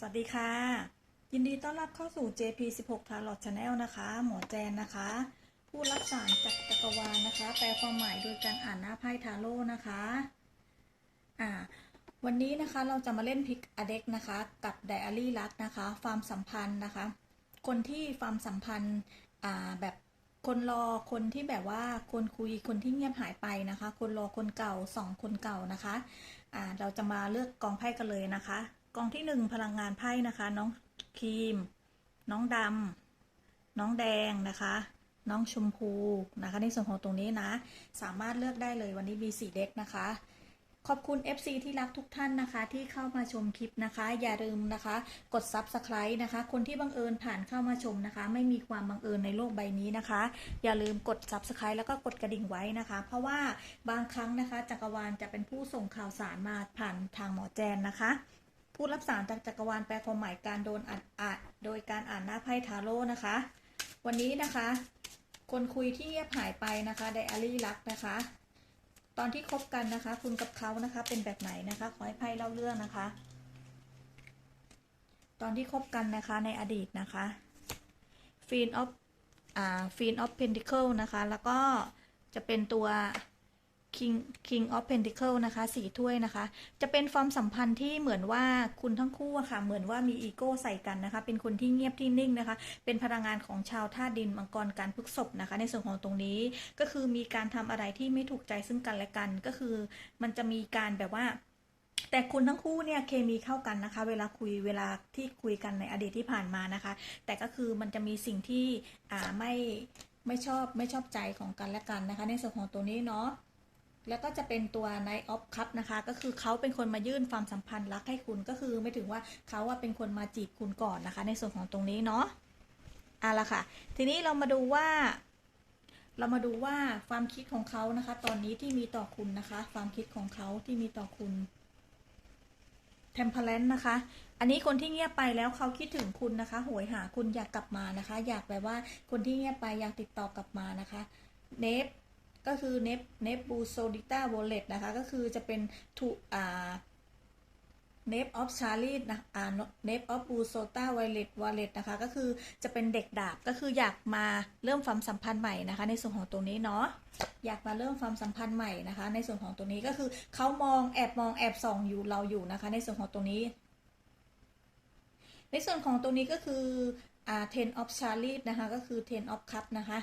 สวัสดีค่ะ ยินดีต้อนรับเข้าสู่ JP16 Tarot Channel นะคะ หมอแจนนะคะ ผู้รับสารจากจักรวาลนะคะ แปลความหมายโดยการอ่านหน้าไพ่ทาโร่นะคะอ่าวันนี้นะคะเราจะมาเล่นพิกอเด็กนะคะ กับไดอารี่รักนะคะความสัมพันธ์นะคะ คนที่ความสัมพันธ์อ่าแบบคนรอคนที่แบบว่าคนคุยคนที่เงียบหายไปนะคะ คนรอคนเก่าสองคนเก่านะคะอ่าเราจะมาเลือกกองไพ่กันเลยนะคะ กองที่หนึ่งพลังงานไพ่นะคะ น้องครีม น้องดำน้องแดงนะคะ น้องชมพูนะคะ ในส่วนของตรงนี้นะ สามารถเลือกได้เลยวันนี้มีสี่เด็กนะคะขอบคุณ FC ที่รักทุกท่านนะคะ ที่เข้ามาชมคลิปนะคะ อย่าลืมนะคะ กด Subscribe นะคะ คนที่บังเอิญผ่านเข้ามาชมนะคะ ไม่มีความบังเอิญในโลกใบนี้นะคะ อย่าลืมกด Subscribe แล้วก็กดกระดิ่งไว้นะคะ เพราะว่าบางครั้งนะคะจักรวาลจะเป็นผู้ส่งข่าวสารมาผ่านทางหมอแจนนะคะ ผู้รับสารจากจักรวาลแปลความหมายการโดนอัดอัดโดยการอ่านหน้าไพ่ทาโร่นะคะ วันนี้นะคะ คนคุยที่เงียบหายไปนะคะไดอารี่รักนะคะ ตอนที่คบกันนะคะ คุณกับเขานะคะ เป็นแบบไหนนะคะ ขอให้ไพ่เล่าเรื่องนะคะ ตอนที่คบกันนะคะในอดีตนะคะฟีนออฟอ่าฟีนออฟเพนติเคิลนะคะ แล้วก็จะเป็นตัว King King of Pentacle นะคะสี่ถ้วยนะคะ จะเป็นความสัมพันธ์ที่เหมือนว่าคุณทั้งคู่อะค่ะ เหมือนว่ามีอีโก้ใส่กันนะคะ เป็นคนที่เงียบที่นิ่งนะคะ เป็นพลังงานของชาวธาดินมังกรการพฤกษบนะคะ ในส่วนของตรงนี้ก็คือมีการทำอะไรที่ไม่ถูกใจซึ่งกันและกัน ก็คือมันจะมีการแบบว่าแต่คุณทั้งคู่เนี่ยเคมีเข้ากันนะคะ เวลาคุยเวลาที่คุยกันในอดีตที่ผ่านมานะคะ แต่ก็คือมันจะมีสิ่งที่อ่าไม่ไม่ชอบไม่ชอบใจของกันและกันนะคะ ในส่วนของตัวนี้เนาะ แล้วก็จะเป็นตัว Night of Cup นะคะ ก็คือเขาเป็นคนมายื่นความสัมพันธ์รักให้คุณก็คือไม่ถึงว่าเขาว่าเป็นคนมาจีบคุณก่อนนะคะ ในส่วนของตรงนี้เนาะเอาละค่ะ ทีนี้เรามาดูว่า เรามาดูว่าความคิดของเขานะคะ ตอนนี้ที่มีต่อคุณนะคะ ความคิดของเขาที่มีต่อคุณ Temperance นะคะ อันนี้คนที่เงียบไปแล้วเขาคิดถึงคุณนะคะโหยหาคุณอยากกลับมานะคะ อยากแบบว่าคนที่เงียบไปอยากติดต่อกลับมานะคะ เนฟ ก็คือเนฟเนฟบูโซดิต้าโวเลตนะคะ ก็คือจะเป็นทูอ่าเนฟออฟชาร์ลีนะอ่าเนฟออฟบูโซต้าไวเลตวอลเลตนะคะ ก็คือจะเป็นเด็กดาบก็คืออยากมาเริ่มความสัมพันธ์ใหม่นะคะ ในส่วนของตรงนี้เนาะอยากมาเริ่มความสัมพันธ์ใหม่นะคะ ในส่วนของตรงนี้ก็คือเขามองแอบมองแอบส่องอยู่เราอยู่นะคะ ในส่วนของตรงนี้ ในส่วนของตรงนี้ก็คืออ่า ten of chariot นะคะ ก็คือ ten of cup นะคะ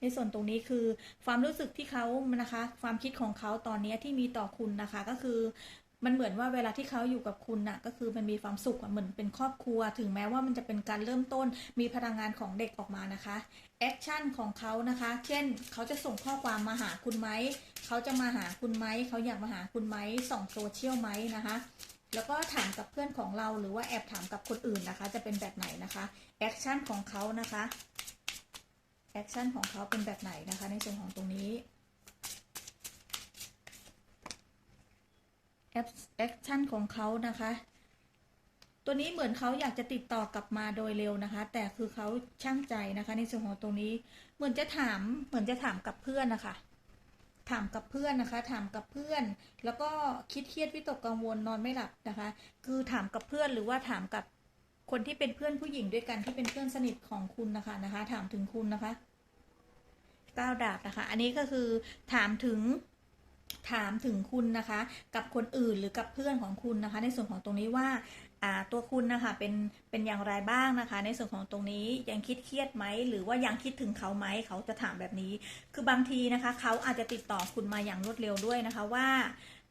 ในส่วนตรงนี้คือความรู้สึกที่เขานะคะ ความคิดของเขาตอนนี้ที่มีต่อคุณนะคะ ก็คือมันเหมือนว่าเวลาที่เขาอยู่กับคุณน่ะก็คือมันมีความสุขเหมือนเป็นครอบครัว ถึงแม้ว่ามันจะเป็นการเริ่มต้นมีพลังงานของเด็กออกมานะคะแอคชั่นของเขานะคะ เช่นเขาจะส่งข้อความมาหาคุณไหมเขาจะมาหาคุณไหมเขาอยากมาหาคุณไหมส่องโซเชียลไหมนะคะแล้วก็ถามกับเพื่อนของเราหรือว่าแอบถามกับคนอื่นนะคะ จะเป็นแบบไหนนะคะแอคชั่นของเขานะคะ แอคชั่นของเขาเป็นแบบไหนนะคะ ในส่วนของตรงนี้แอคชั่นของเขานะคะ ตัวนี้เหมือนเขาอยากจะติดต่อกลับมาโดยเร็วนะคะ แต่คือเขาช่างใจนะคะ ในส่วนของตรงนี้ เหมือนจะถาม เหมือนจะถามกับเพื่อนนะคะ ถามกับเพื่อนนะคะ ถามกับเพื่อน แล้วก็คิดเครียดวิตกกังวลนอนไม่หลับนะคะ คือถามกับเพื่อนหรือว่าถามกับ คนที่เป็นเพื่อนผู้หญิงด้วยกันที่เป็นเพื่อนสนิทของคุณนะคะนะคะ ถามถึงคุณนะคะก้าวดาบนะคะ อันนี้ก็คือถามถึงถามถึงคุณนะคะ กับคนอื่นหรือกับเพื่อนของคุณนะคะ ในส่วนของตรงนี้ว่าอ่า ตัวคุณนะคะเป็นเป็นอย่างไรบ้างนะคะ ในส่วนของตรงนี้ยังคิดเครียดไหมหรือว่ายังคิดถึงเขาไหมเขาจะถามแบบนี้ คือบางทีนะคะ เขาอาจจะติดต่อคุณมาอย่างรวดเร็วด้วยนะคะว่า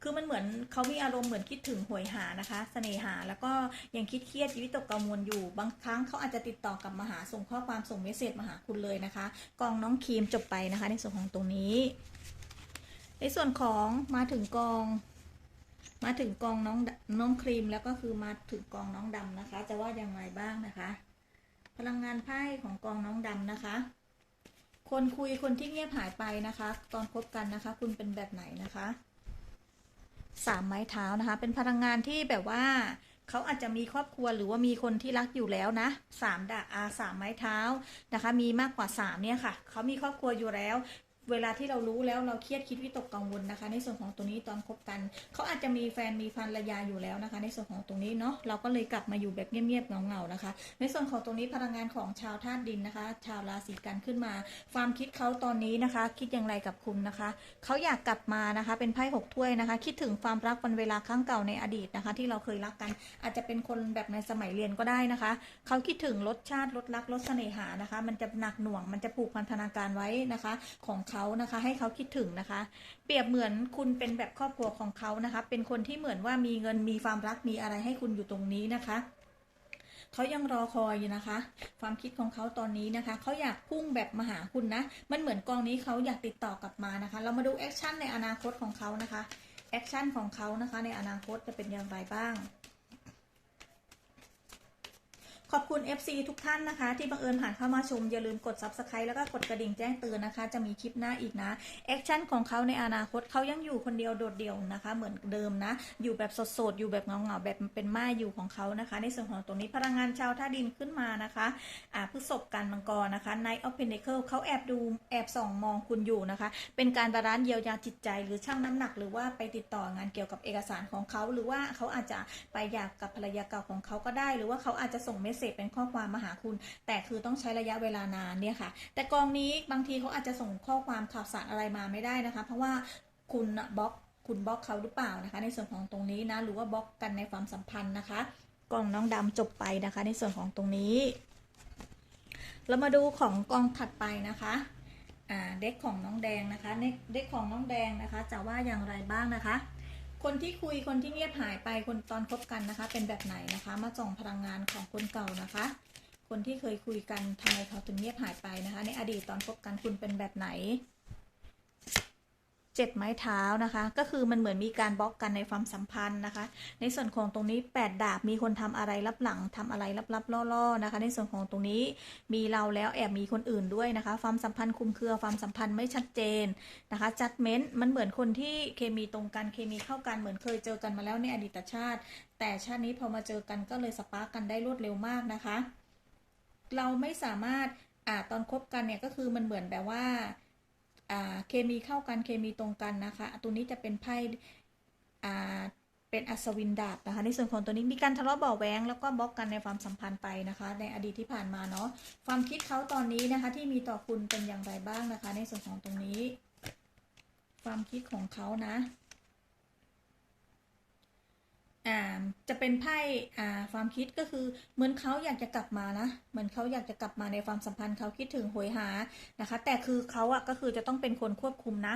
คือมันเหมือนเขามีอารมณ์เหมือนคิดถึงหวยหานะคะเสน่หา แล้วก็ยังคิดเครียดวิตกกังวลอยู่ บางครั้งเขาอาจจะติดต่อกลับมาหาส่งข้อความส่งเมสเซจมาหาคุณเลยนะคะกองน้องครีมจบไปนะคะ ในส่วนของตรงนี้ ในส่วนของมาถึงกอง มาถึงกองน้องน้องครีมแล้วก็คือมาถึงกองน้องดำนะคะ จะว่าอยังไงบ้างนะคะ พลังงานไพ่ของกองน้องดำนะคะ คนคุยคนที่เงียบหายไปนะคะ ตอนคบกันนะคะ คุณเป็นแบบไหนนะคะสามไม้เท้านะคะ เป็นพลังงานที่แบบว่าเขาอาจจะมีครอบครัวหรือว่ามีคนที่รักอยู่แล้วนะสามดาอาสามไม้เท้านะคะ มีมากกว่าสามเนี่ยค่ะเขามีครอบครัวอยู่แล้ว เวลาที่เรารู้แล้วเราเครียดคิดวิตกกังวลนะคะ ในส่วนของตรงนี้ตอนคบกัน เขาอาจจะมีแฟนมีภรรยาอยู่แล้วนะคะ ในส่วนของตรงนี้เนาะเราก็เลยกลับมาอยู่แบบเงียบๆเงาๆนะคะ ในส่วนของตรงนี้พลังงานของชาวธาตุดินนะคะ ชาวราศีกันขึ้นมา ความคิดเขาตอนนี้นะคะ คิดอย่างไรกับคุณนะคะเขาอยากกลับมานะคะ เป็นไพ่หกถ้วยนะคะ คิดถึงความรักวันเวลาครั้งเก่าในอดีตนะคะ ที่เราเคยรักกัน อาจจะเป็นคนแบบในสมัยเรียนก็ได้นะคะเขาคิดถึงรสชาติรสรักรสเสน่หานะคะ มันจะหนักหน่วงมันจะผูกพันธนาการไว้นะคะ ของเขานะคะ ให้เขาคิดถึงนะคะ เปรียบเหมือนคุณเป็นแบบครอบครัวของเขานะคะ เป็นคนที่เหมือนว่ามีเงินมีความรักมีอะไรให้คุณอยู่ตรงนี้นะคะเขายังรอคอยอยู่นะคะ ความคิดของเขาตอนนี้นะคะ เขาอยากพุ่งแบบมาหาคุณนะ มันเหมือนกองนี้เขาอยากติดต่อกลับมานะคะ เรามาดูแอคชั่นในอนาคตของเขานะคะ แอคชั่นของเขานะคะ ในอนาคตจะเป็นอย่างไรบ้าง ขอบคุณ FC ทุกท่านนะคะ ที่บังเอิญผ่านเข้ามาชม อย่าลืมกด Subscribe แล้วก็กดกระดิ่งแจ้งเตือนนะคะ จะมีคลิปหน้าอีกนะแอคชั่นของเขาในอนาคตเขายังอยู่คนเดียวโดดเดี่ยวนะคะ เหมือนเดิมนะ อยู่แบบสดๆอยู่แบบเงาๆแบบเป็นม่ายอยู่ของเขานะคะ ในส่วนของตรงนี้พลังงานชาวท่าดินขึ้นมานะคะอ่าพฤษภกันมังกรนะคะ Knight of Pentacle เขาแอบดูแอบส่องมองคุณอยู่นะคะ เป็นการบาลานซ์เยียวยาจิตใจ หรือชั่งน้ำหนัก หรือว่าไปติดต่องานเกี่ยวกับเอกสารของเขา หรือว่าเขาอาจจะไปอยากกับภรรยาเก่าของเขาก็ได้ หรือว่าเขาอาจจะส่งเมสเซจเป็นข้อความมาหาคุณ แต่คือต้องใช้ระยะเวลานานเนี่ยค่ะ แต่กองนี้บางทีเขาอาจจะส่งข้อความข่าวสารอะไรมาไม่ได้นะคะ เพราะว่าคุณบล็อกคุณบล็อกเขาหรือเปล่านะคะ ในส่วนของตรงนี้นะหรือว่าบล็อกกันในความสัมพันธ์นะคะกองน้องดำจบไปนะคะ ในส่วนของตรงนี้ เรามาดูของกองถัดไปนะคะเด็กของน้องแดงนะคะเด็กของน้องแดงนะคะ จะว่าอย่างไรบ้างนะคะ คนที่คุยคนที่เงียบหายไปคนตอนคบกันนะคะ เป็นแบบไหนนะคะ มาส่องพลังงานของคนเก่านะคะ คนที่เคยคุยกันทำไมเขาถึงเงียบหายไปนะคะ ในอดีตตอนคบกันคุณเป็นแบบไหน เจ็ดไม้เท้านะคะ ก็คือมันเหมือนมีการบล็อกกันในความสัมพันธ์นะคะ ในส่วนของตรงนี้แปดดาบมีคนทำอะไรลับหลังทำอะไรลับๆล่อๆนะคะ ในส่วนของตรงนี้มีเราแล้วแอบมีคนอื่นด้วยนะคะ ความสัมพันธ์คุมเครือความสัมพันธ์ไม่ชัดเจนนะคะจัดเม้นมันเหมือนคนที่เคมีตรงกันเคมีเข้ากันเหมือนเคยเจอกันมาแล้วในอดีตชาติ แต่ชาตินี้พอมาเจอกันก็เลยสปาร์กกันได้รวดเร็วมากนะคะ เราไม่สามารถอ่าตอนคบกันเนี่ยก็คือมันเหมือนแบบว่า เคมีเข้ากันเคมีตรงกันนะคะ ตัวนี้จะเป็นไพ่เป็นอัศวินดาบนะคะ ในส่วนของตัวนี้มีการทะเลาะเบาะแว้งแล้วก็บล็อกกันในความสัมพันธ์ไปนะคะ ในอดีตที่ผ่านมาเนาะความคิดเขาตอนนี้นะคะ ที่มีต่อคุณเป็นอย่างไรบ้างนะคะ ในส่วนของตรงนี้ ความคิดของเขานะ จะเป็นไพ่าความคิดก็คือเหมือนเขาอยากจะกลับมานะเหมือนเขาอยากจะกลับมาในความสัมพันธ์เขาคิดถึงโหยหานะคะ แต่คือเขาอะก็คือจะต้องเป็นคนควบคุมนะ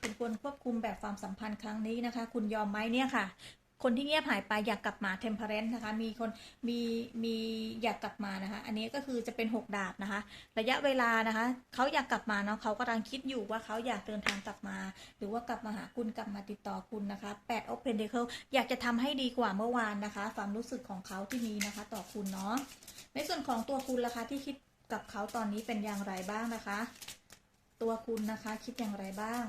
เป็นคนควบคุมแบบความสัมพันธ์ครั้งนี้นะคะ คุณยอมไหมเนี่ยค่ะ คนที่เงียบหายไปอยากกลับมา temperance นะคะ มีคนมีมีอยากกลับมานะคะ อันนี้ก็คือจะเป็นหกดาบนะคะ ระยะเวลานะคะเขาอยากกลับมาเนาะเขากำลังคิดอยู่ว่าเขาอยากเดินทางกลับมา หรือว่ากลับมาหาคุณกลับมาติดต่อคุณนะคะ8 of Pentacle อยากจะทำให้ดีกว่าเมื่อวานนะคะ ความรู้สึกของเขาที่มีนะคะ ต่อคุณเนาะในส่วนของตัวคุณล่ะคะที่คิดกับเขาตอนนี้เป็นอย่างไรบ้างนะคะ ตัวคุณนะคะคิดอย่างไรบ้าง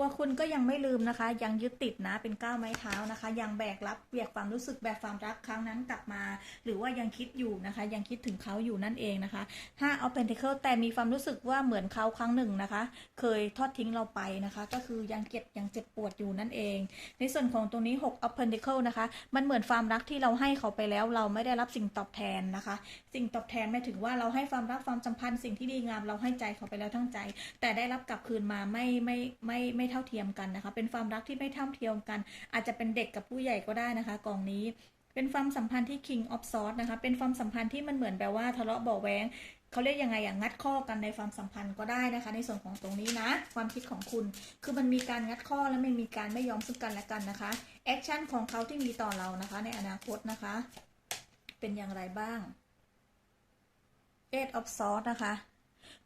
ตัวคุณก็ยังไม่ลืมนะคะ ยังยึดติดนะเป็นก้าวไม้เท้านะคะ ยังแบกรับเบียกความรู้สึกแบบความรักครั้งนั้นกลับมา หรือว่ายังคิดอยู่นะคะ ยังคิดถึงเขาอยู่นั่นเองนะคะ5 of Pentacle แต่มีความรู้สึกว่าเหมือนเขาครั้งหนึ่งนะคะ เคยทอดทิ้งเราไปนะคะ ก็คือยังเก็บยังเจ็บปวดอยู่นั่นเอง ในส่วนของตรงนี้6 of Pentacle นะคะ มันเหมือนความรักที่เราให้เขาไปแล้ว เราไม่ได้รับสิ่งตอบแทนนะคะ สิ่งตอบแทนไม่ถึงว่าเราให้ความรักความสัมพันธ์สิ่งที่ดีงามเราให้ใจเขาไปแล้วทั้งใจ แต่ได้รับกลับคืนมาไม่ไม่ไม่ไม่เท่าเทียมกันนะคะ เป็นความรักที่ไม่เท่าเทียมกัน อาจจะเป็นเด็กกับผู้ใหญ่ก็ได้นะคะกองนี้เป็นความสัมพันธ์ที่ King of Swords นะคะ เป็นความสัมพันธ์ที่มันเหมือนแบบว่าทะเลาะเบาะแวงเขาเรียกยังไงอย่างงัดข้อกันในความสัมพันธ์ก็ได้นะคะ ในส่วนของตรงนี้นะ ความคิดของคุณ คือมันมีการงัดข้อและไม่มีการไม่ยอมซึ่งกันและกันนะคะแอคชั่นของเขาที่มีต่อเรานะคะ ในอนาคตนะคะ เป็นอย่างไรบ้าง Eight of Swords นะคะ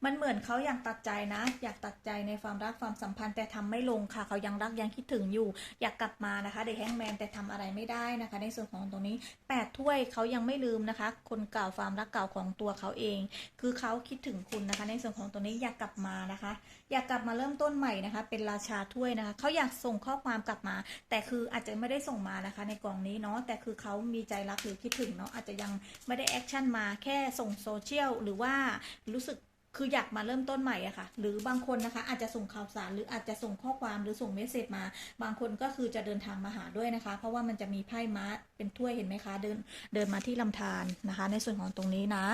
มันเหมือนเขาอยากตัดใจนะ อยากตัดใจในความรักความสัมพันธ์แต่ทำไม่ลงค่ะ เขายังรักยังคิดถึงอยู่ อยากกลับมานะคะเด็กแฮงแมนแต่ทำอะไรไม่ได้นะคะ ในส่วนของตรงนี้แปดถ้วยเขายังไม่ลืมนะคะ คนเก่าความรักเก่าของตัวเขาเอง คือเขาคิดถึงคุณนะคะ ในส่วนของตรงนี้อยากกลับมานะคะ อยากกลับมาเริ่มต้นใหม่นะคะ เป็นราชาถ้วยนะคะเขาอยากส่งข้อความกลับมา แต่คืออาจจะไม่ได้ส่งมานะคะ ในกล่องนี้เนาะแต่คือเขามีใจรักหรือคิดถึงเนาะอาจจะยังไม่ได้แอคชั่นมาแค่ส่งโซเชียลหรือว่ารู้สึก คืออยากมาเริ่มต้นใหม่อะค่ะ หรือบางคนนะคะ อาจจะส่งข่าวสารหรืออาจจะส่งข้อความหรือส่งเมสเซจมา บางคนก็คือจะเดินทางมาหาด้วยนะคะ เพราะว่ามันจะมีไพ่ม้าเป็นถ้วยเห็นไหมคะ เดินเดินมาที่ลำธารนะคะ ในส่วนของตรงนี้นะ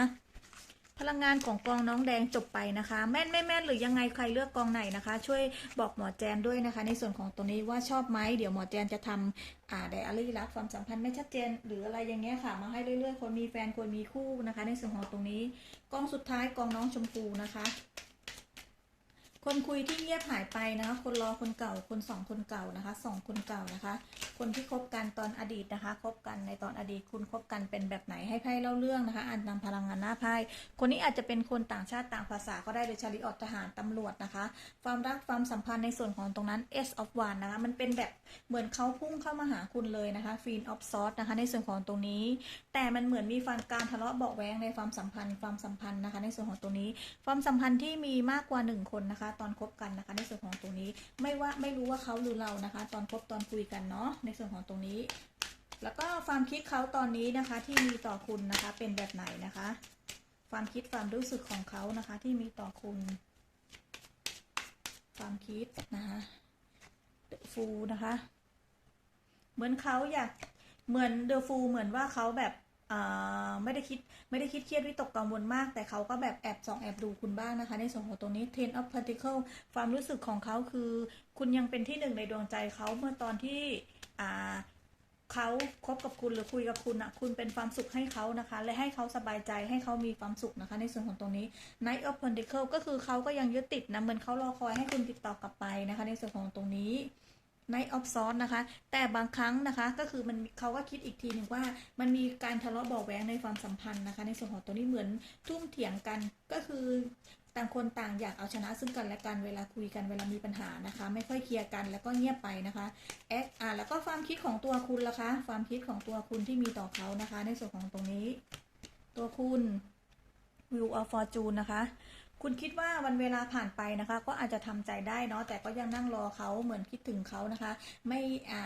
พลังงานของกองน้องแดงจบไปนะคะ แม่นไม่แม่นหรือยังไงใครเลือกกองไหนนะคะ ช่วยบอกหมอแจนด้วยนะคะ ในส่วนของตรงนี้ว่าชอบไหมเดี๋ยวหมอแจนจะทำอ่าไดอารี่รักความสัมพันธ์ไม่ชัดเจน หรืออะไรอย่างเงี้ยค่ะ มาให้เรื่อยๆ คนมีแฟนคนมีคู่นะคะ ในส่วนของตรงนี้กองสุดท้ายกองน้องชมพูนะคะ คนคุยที่เงียบหายไปนะคะ คนรอคนเก่า คนสองคนเก่านะคะสองคนเก่านะคะ คนที่คบกันตอนอดีตนะคะ คบกันในตอนอดีต คุณคบกันเป็นแบบไหนให้ไพ่เล่าเรื่องนะคะ อ่านนำพลังงานหน้าไพ่ คนนี้อาจจะเป็นคนต่างชาติต่างภาษาก็ได้โดยชาลิออตทหารตำรวจนะคะ ความรักความสัมพันธ์ในส่วนของตรงนั้น S of One นะคะ มันเป็นแบบเหมือนเขาพุ่งเข้ามาหาคุณเลยนะคะ Queen of Swords นะคะ ในส่วนของตรงนี้ แต่มันเหมือนมีฟันการทะเลาะเบาแวงในความสัมพันธ์ ความสัมพันธ์นะคะ ในส่วนของตรงนี้ ความสัมพันธ์ที่มีมากกว่าหนึ่งคนนะคะตอนคบกันนะคะ ในส่วนของตรงนี้ไม่ว่าไม่รู้ว่าเขาหรือเรานะคะ ตอนคบตอนคุยกันเนาะในส่วนของตรงนี้ แล้วก็ความคิดเขาตอนนี้นะคะ ที่มีต่อคุณนะคะเป็นแบบไหนนะคะ ความคิดความรู้สึกของเขานะคะ ที่มีต่อคุณ ความคิดนะคะฟูนะคะ เหมือนเขาอยากเหมือนเดอะฟูเหมือนว่าเขาแบบ ไม่ได้คิดไม่ได้คิดเครียดวิตกกังวลมาก แต่เขาก็แบบแอบส่องแอบดูคุณบ้างนะคะ ในส่วนของตรงนี้ Ten of Pentacles ความรู้สึกของเขาคือ คุณยังเป็นที่หนึ่งในดวงใจเขาเมื่อตอนที่เขาคบกับคุณหรือคุยกับคุณอะคุณเป็นความสุขให้เขานะคะ และให้เขาสบายใจให้เขามีความสุขนะคะ ในส่วนของตรงนี้ Knight of Pentacles ก็คือเขาก็ยังยึดติดนะเหมือนเขารอคอยให้คุณติดต่อกลับไปนะคะ ในส่วนของตรงนี้ Night of s o r นะคะ แต่บางครั้งนะคะก็คือมันเขาก็คิดอีกทีหนึ่งว่า มันมีการทะเลาะเบาะแว้งในความสัมพันธ์นะคะ ในส่วนของตัวนี้เหมือนทุ่มเถียงกันก็คือต่างคนต่างอยากเอาชนะซึ่งกันและกันเวลาคุยกันเวลามีปัญหานะคะ ไม่ค่อยเคลียร์กันแล้วก็เงียบไปนะคะแอคอ่าแล้วก็ความคิดของตัวคุณล่ะคะ ความคิดของตัวคุณที่มีต่อเขานะคะ ในส่วนของตรงนี้ ตัวคุณ Wheel of Fortune นะคะ คุณคิดว่าวันเวลาผ่านไปนะคะ ก็อาจจะทำใจได้เนาะแต่ก็ยังนั่งรอเขาเหมือนคิดถึงเขานะคะ ไม่อ่า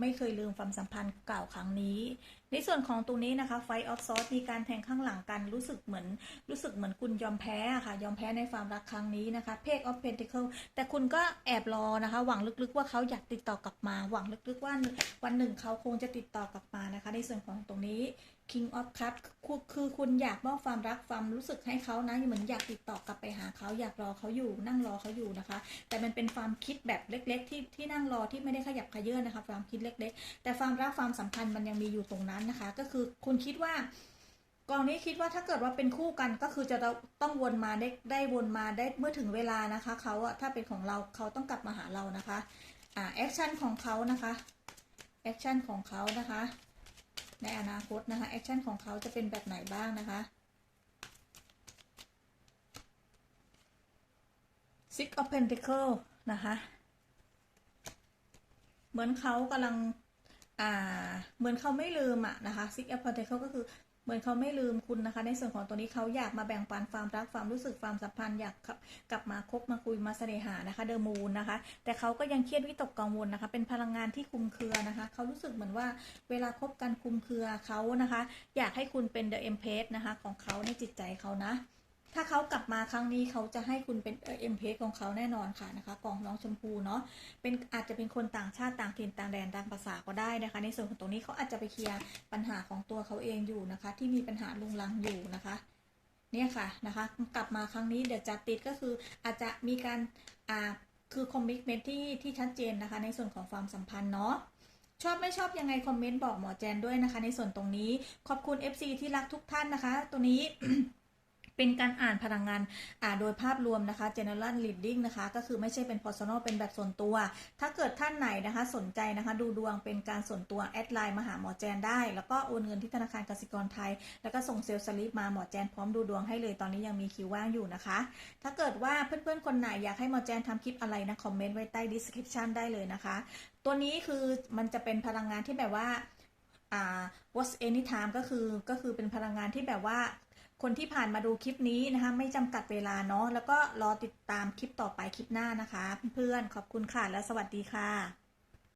ไม่เคยลืมความสัมพันธ์เก่าครั้งนี้ในส่วนของตรงนี้นะคะ Fight of Swords มีการแทงข้างหลังกันรู้สึกเหมือนรู้สึกเหมือนคุณยอมแพ้ค่ะ ยอมแพ้ในความรักครั้งนี้นะคะ Page of Pentacles แต่คุณก็แอบรอนะคะ หวังลึกๆว่าเขาอยากติดต่อกลับมา หวังลึกๆว่าวันหนึ่งเขาคงจะติดต่อกลับมานะคะ ในส่วนของตรงนี้ King of Cup คือคือคุณอยากมอบความรักความรู้สึกให้เขานะเหมือนอยากติดต่อกลับไปหาเขาอยากรอเขาอยู่ นั่งรอเขาอยู่นะคะ แต่มันเป็นความคิดแบบเล็ก ๆ ที่ที่นั่งรอที่ไม่ได้ขยับขยื่นนะคะ ความคิดเล็ก ๆ แต่ความรักความสัมพันธ์มันยังมีอยู่ตรงนั้นนะคะ ก็คือคุณคิดว่ากองนี้คิดว่าถ้าเกิดว่าเป็นคู่กันก็คือจะต้องวนมาได้ได้วนมาได้เมื่อถึงเวลานะคะเขาอะถ้าเป็นของเราเขาต้องกลับมาหาเรานะคะอ่าแอคชั่นของเขานะคะแอคชั่นของเขานะคะ ในอนาคตนะคะแอคชั่นของเขาจะเป็นแบบไหนบ้างนะคะ Six of Pentacle นะคะ เหมือนเขากำลัง อ่าเหมือนเขาไม่ลืมอะนะคะ Six of Pentacle ก็คือเหมือนเขาไม่ลืมคุณนะคะ ในส่วนของตัวนี้เขาอยากมาแบ่งปันความรักความรู้สึกความสัมพันธ์อยากกลับมาคบมาคุยมาเสน่หานะคะเดอะมูนนะคะ แต่เขาก็ยังเครียดวิตกกังวลนะคะ เป็นพลังงานที่คุมเครือนะคะ เขารู้สึกเหมือนว่าเวลาคบกันคุมเครือเขานะคะ อยากให้คุณเป็นเดอะเอ็มเพสนะคะของเขาในจิตใจเขานะ ถ้าเขากลับมาครั้งนี้เขาจะให้คุณเป็นเอ็มเพของเขาแน่นอนค่ะนะคะกองน้องชมพูเนาะเป็นอาจจะเป็นคนต่างชาติต่างถิ่นต่างแดนต่างภาษาก็ได้นะคะ ในส่วนของตรงนี้เขาอาจจะไปเคลียร์ปัญหาของตัวเขาเองอยู่นะคะ ที่มีปัญหาลุงลังอยู่นะคะ เนี่ยค่ะนะคะ กลับมาครั้งนี้เดี๋ยวจะติดก็คืออาจจะมีการอ่าคือคอมมิชเมนที่ที่ชัดเจนนะคะ ในส่วนของความสัมพันธ์เนาะชอบไม่ชอบยังไงคอมเมนต์บอกหมอแจนด้วยนะคะ ในส่วนตรงนี้ขอบคุณ FC ที่รักทุกท่านนะคะ ตัวนี้ เป็นการอ่านพลังงานอ่าโดยภาพรวมนะคะ general reading นะคะ ก็คือไม่ใช่เป็น personal เป็นแบบส่วนตัว ถ้าเกิดท่านไหนนะคะ สนใจนะคะ ดูดวงเป็นการส่วนตัว แอดไลน์มาหาหมอแจนได้ แล้วก็โอนเงินที่ธนาคารกสิกรไทย แล้วก็ส่งเซลล์สลิปมาหมอแจนพร้อมดูดวงให้เลยตอนนี้ยังมีคิวว่างอยู่นะคะ ถ้าเกิดว่าเพื่อนๆคนไหนอยากให้หมอแจนทำคลิปอะไรนะคอมเมนต์ไว้ใต้ description ได้เลยนะคะ ตัวนี้คือมันจะเป็นพลังงานที่แบบว่าอ่า what's anytime ก็คือก็คือเป็นพลังงานที่แบบว่า คนที่ผ่านมาดูคลิปนี้นะคะ ไม่จำกัดเวลาเนาะแล้วก็รอติดตามคลิปต่อไปคลิปหน้านะคะ เพื่อนๆขอบคุณค่ะและสวัสดีค่ะ